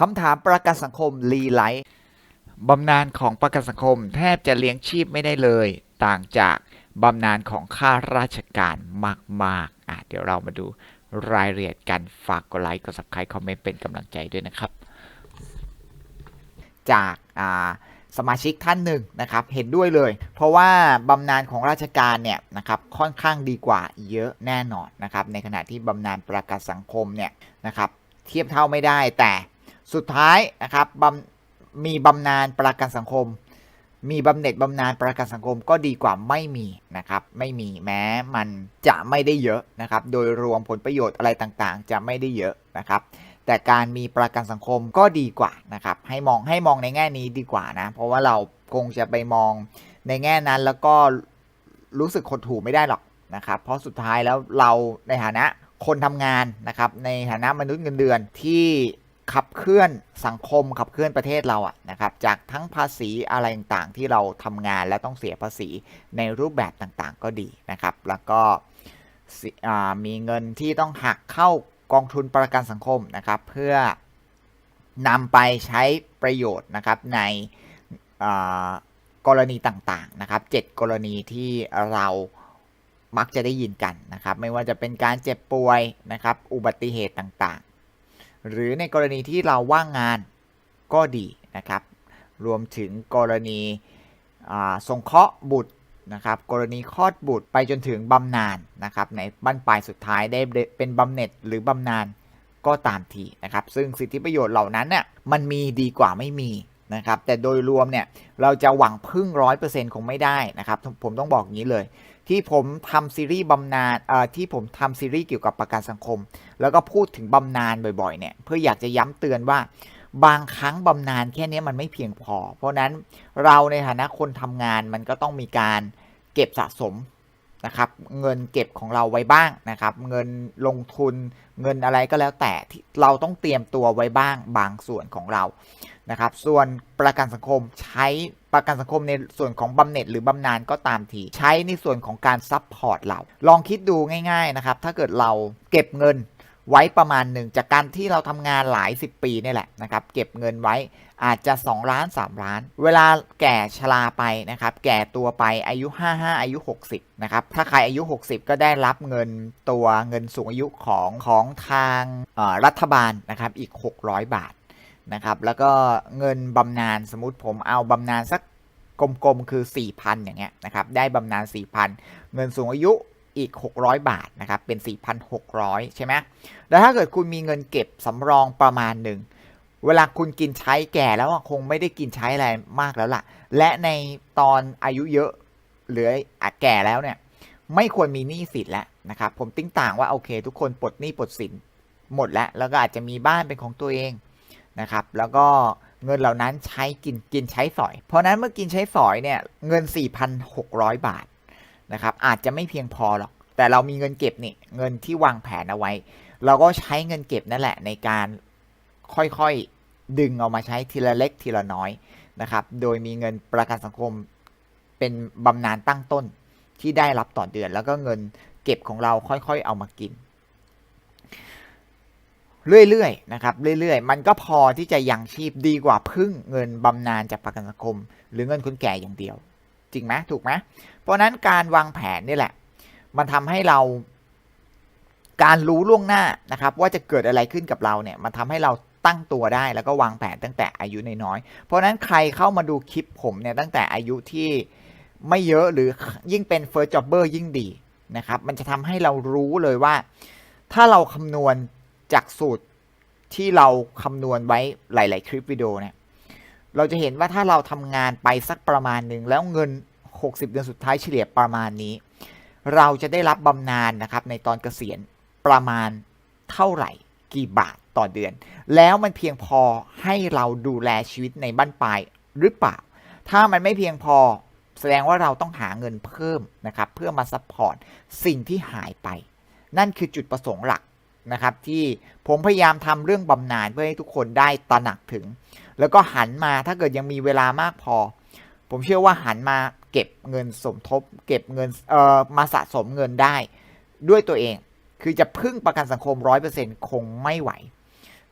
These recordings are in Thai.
คำถามประกันสังคมรีไลท์บำนาญของประกันสังคมแทบจะเลี้ยงชีพไม่ได้เลย ต่างจากบำนาญของข้าราชการมากๆอะเดี๋ยวเรามาดูรายละเอียดกันฝากกดไลค์กด subscribe คอมเมนต์เป็นกำลังใจด้วยนะครับ จากอ่าสมาชิกท่านหนึ่งนะครับ เห็นด้วยเลย เพราะว่าบำนาญของราชการเนี่ยนะครับค่อนข้างดีกว่าเยอะแน่นอนนะครับ ในขณะที่บำนาญประกันสังคมเนี่ยนะครับ เทียบเท่าไม่ได้แต่ สุดท้ายนะครับบมีบำนาญประกันสังคม มีบำเหน็จบำนาญประกันสังคมก็ดีกว่าไม่มีนะครับ ไม่มีแม้มันจะไม่ได้เยอะนะครับ โดยรวมผลประโยชน์อะไรต่างๆ จะไม่ได้เยอะนะครับ แต่การมีประกันสังคมก็ดีกว่านะครับ ให้มองให้มองในแง่นี้ดีกว่านะ เพราะว่าเราคงจะไปมองในแง่นั้นแล้วก็รู้สึกขดถูไม่ได้หรอกนะครับ เพราะสุดท้ายแล้วเราในฐานะคนทำงานนะครับ ในฐานะมนุษย์เงินเดือนที่ ขับเคลื่อนสังคมขับเคลื่อนประเทศเราอะนะครับจากทั้งภาษีอะไรต่างๆที่เราทำงานและต้องเสียภาษีในรูปแบบต่างๆ ก็ดีนะครับ แล้วก็มีเงินที่ต้องหักเข้ากองทุนประกันสังคมนะครับ เพื่อนำไปใช้ประโยชน์นะครับในกรณีต่างๆนะครับเจ็ดกรณีที่เรามักจะได้ยินกันนะครับ ไม่ว่าจะเป็นการเจ็บป่วยนะครับ อุบัติเหตุต่างๆ หรือในกรณีที่เราว่างงานก็ดีนะครับ รวมถึงกรณีอ่าสงเคราะห์บุตรนะครับ กรณีคลอดบุตรไปจนถึงบำนาญนะครับ ในบั้นปลายสุดท้ายได้เป็นบำเหน็จหรือบำนาญก็ตามทีนะครับ ซึ่งสิทธิประโยชน์เหล่านั้นเนี่ยมันมีดีกว่าไม่มีนะครับ แต่โดยรวมเนี่ยเราจะหวังพึ่งร้อยเปอร์เซ็นต์คงไม่ได้นะครับ ผมต้องบอกอย่างนี้เลย ที่ผมทำซีรีส์บำนาญที่ผมทำซีรีส์เกี่ยวกับประกันสังคม แล้วก็พูดถึงบำนาญบ่อยๆเนี่ยเพื่ออยากจะย้ำเตือนว่าบางครั้งบำนาญแค่นี้มันไม่เพียงพอ เพราะนั้นเราในฐานะคนทำงานมันก็ต้องมีการเก็บสะสม นะครับเงินเก็บของเราไว้บ้างนะครับ เงินลงทุนเงินอะไรก็แล้วแต่ที่เราต้องเตรียมตัวไว้บ้างบางส่วนของเรานะครับ ส่วนประกันสังคมใช้ประกันสังคมในส่วนของบำเหน็จหรือบำนาญก็ตามทีใช้ในส่วนของการซัพพอร์ตเรา ลองคิดดูง่าย ๆนะครับ ถ้าเกิดเราเก็บเงิน ไว้ประมาณหนึ่งจากการที่เราทำงานหลาย 10 ปีนี่แหละนะครับ เก็บเงินไว้อาจจะ 2 ล้าน 3 ล้าน เวลาแก่ชราไปนะครับ แก่ตัวไปอายุ 55 อายุ 60 นะครับ ถ้าใครอายุ 60 ก็ได้รับเงินตัวเงินสูงอายุของของทางรัฐบาลนะครับอีก 600 บาทนะครับ แล้วก็เงินบำนาญสมมติผมเอาบำนาญสักกลมๆ คือ 4,000 อย่างเงี้ยนะครับ ได้บำนาญ4,000 เงินสูงอายุ อีก 600 บาทนะครับเป็น 4,600 ใช่ไหมแล้วถ้าเกิดคุณมีเงินเก็บสำรองประมาณหนึ่งเวลาคุณกินใช้แก่แล้วคงไม่ได้กินใช้อะไรมากแล้วล่ะ และในตอนอายุเยอะหรือแก่แล้วเนี่ยไม่ควรมีหนี้สินแล้วนะครับผมติ้งต่างว่าโอเค ทุกคนปลดหนี้ปลดสินหมดแล้วแล้วก็อาจจะมีบ้านเป็นของตัวเองนะครับแล้วก็เงินเหล่านั้นใช้กินกินใช้สอย เพราะนั้นเมื่อกินใช้สอยเนี่ยเงิน 4,600 บาท นะครับอาจจะไม่เพียงพอหรอก แต่เรามีเงินเก็บนี่เงินที่วางแผนเอาไว้ เราก็ใช้เงินเก็บนั่นแหละในการค่อยๆดึงเอามาใช้ทีละเล็กทีละน้อยนะครับ โดยมีเงินประกันสังคมเป็นบำนาญตั้งต้นที่ได้รับต่อเดือน แล้วก็เงินเก็บของเราค่อยๆเอามากิน เรื่อยๆนะครับเรื่อยๆ มันก็พอที่จะยังชีพดีกว่าพึ่งเงินบำนาญจากประกันสังคม หรือเงินคนแก่อย่างเดียว จริงไหมถูกไหมเพราะนั้นการวางแผนนี่แหละ มันทำให้เรา การรู้ล่วงหน้านะครับ ว่าจะเกิดอะไรขึ้นกับเราเนี่ย มันทำให้เราตั้งตัวได้แล้วก็วางแผนตั้งแต่อายุน้อยๆเพราะฉะนั้นใครเข้ามาดูคลิปผมเนี่ยตั้งแต่อายุที่ไม่เยอะหรือยิ่งเป็น first jobber ยิ่งดีนะครับ มันจะทำให้เรารู้เลยว่า ถ้าเราคำนวณจากสูตรที่เราคำนวณไว้หลาย ๆ คลิปวิดีโอเนี่ย เราจะเห็นว่าถ้าเราทำงานไปสักประมาณหนึ่งแล้วเงิน 60 เดือนสุดท้ายเฉลี่ยประมาณนี้ เราจะได้รับบำนาญนะครับในตอนเกษียณประมาณเท่าไหร่กี่บาทต่อเดือน แล้วมันเพียงพอให้เราดูแลชีวิตในบ้านปลายหรือเปล่า ถ้ามันไม่เพียงพอแสดงว่าเราต้องหาเงินเพิ่มนะครับเพื่อมาซัพพอร์ตสิ่งที่หายไป นั่นคือจุดประสงค์หลักนะครับที่ผมพยายามทำเรื่องบำนาญเพื่อให้ทุกคนได้ตระหนักถึง แล้วก็หันมาถ้าเกิดยังมีเวลามากพอ ผมเชื่อว่าหันมาเก็บเงินสมทบ เก็บเงินเอ่อมาสะสมเงินได้ ด้วยตัวเองคือจะพึ่งประกันสังคม 100%คงไม่ไหว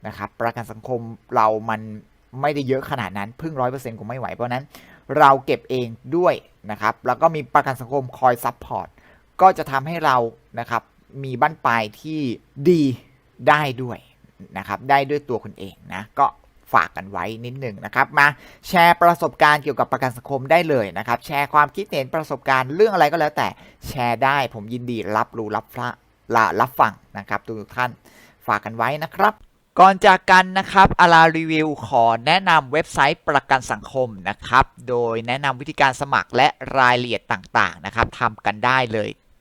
นะครับประกันสังคมเรามันไม่ได้เยอะขนาดนั้นพึ่งร้อยเปอร์เซ็นต์คงไม่ไหวเพราะนั้นเราเก็บเองด้วยนะครับแล้วก็มีประกันสังคมคอยซัพพอร์ตก็จะทำให้เรานะครับมีบั้นปลายที่ดีได้ด้วยนะครับได้ด้วยตัวคุณเองนะก็ ฝากกันไว้นิดหนึ่งนะครับมาแชร์ประสบการณ์เกี่ยวกับประกันสังคมได้เลยนะครับ แชร์ความคิดเห็นประสบการณ์เรื่องอะไรก็แล้วแต่แชร์ได้ผมยินดีรับรู้รับฟังรับฟังนะครับทุกท่านฝากกันไว้นะครับก่อนจากกันนะครับอารารีวิวขอแนะนำเว็บไซต์ประกันสังคมนะครับ โดยแนะนำวิธีการสมัครและรายละเอียดต่างๆนะครับทำกันได้เลย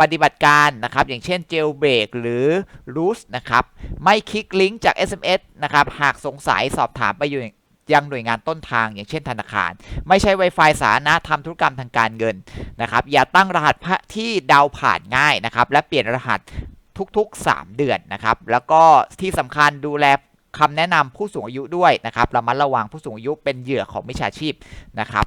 ปฏิบัติการนะครับอย่างเช่น jailbreak หรือ root นะครับไม่คลิกลิงก์จาก SMS นะครับหากสงสัยสอบถามไปอยู่ยังหน่วยงานต้นทางอย่างเช่นธนาคาร ไม่ใช่ Wi-Fi สาธารณะทำธุรกรรมทางการเงินนะครับอย่าตั้งรหัสที่เดาผ่านง่ายนะครับและเปลี่ยนรหัสทุกๆ 3 เดือนนะครับแล้วก็ที่สำคัญดูแลคำแนะนำผู้สูงอายุด้วยนะครับระมัดระวังผู้สูงอายุเป็นเหยื่อของมิจฉาชีพนะครับ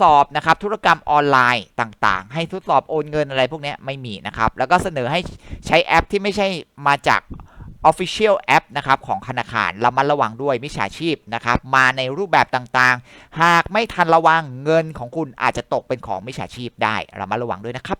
สอบนะครับธุรกรรมออนไลน์ต่างๆ ให้ทดสอบโอนเงินอะไรพวกนี้ไม่มีนะครับ แล้วก็เสนอให้ใช้แอปที่ไม่ใช่มาจาก Official App นะครับของธนาคารระมัดระวังด้วยมิจฉาชีพนะครับมาในรูปแบบต่างๆ หากไม่ทันระวังเงินของคุณอาจจะตกเป็นของมิจฉาชีพได้ระมัดระวังด้วยนะครับ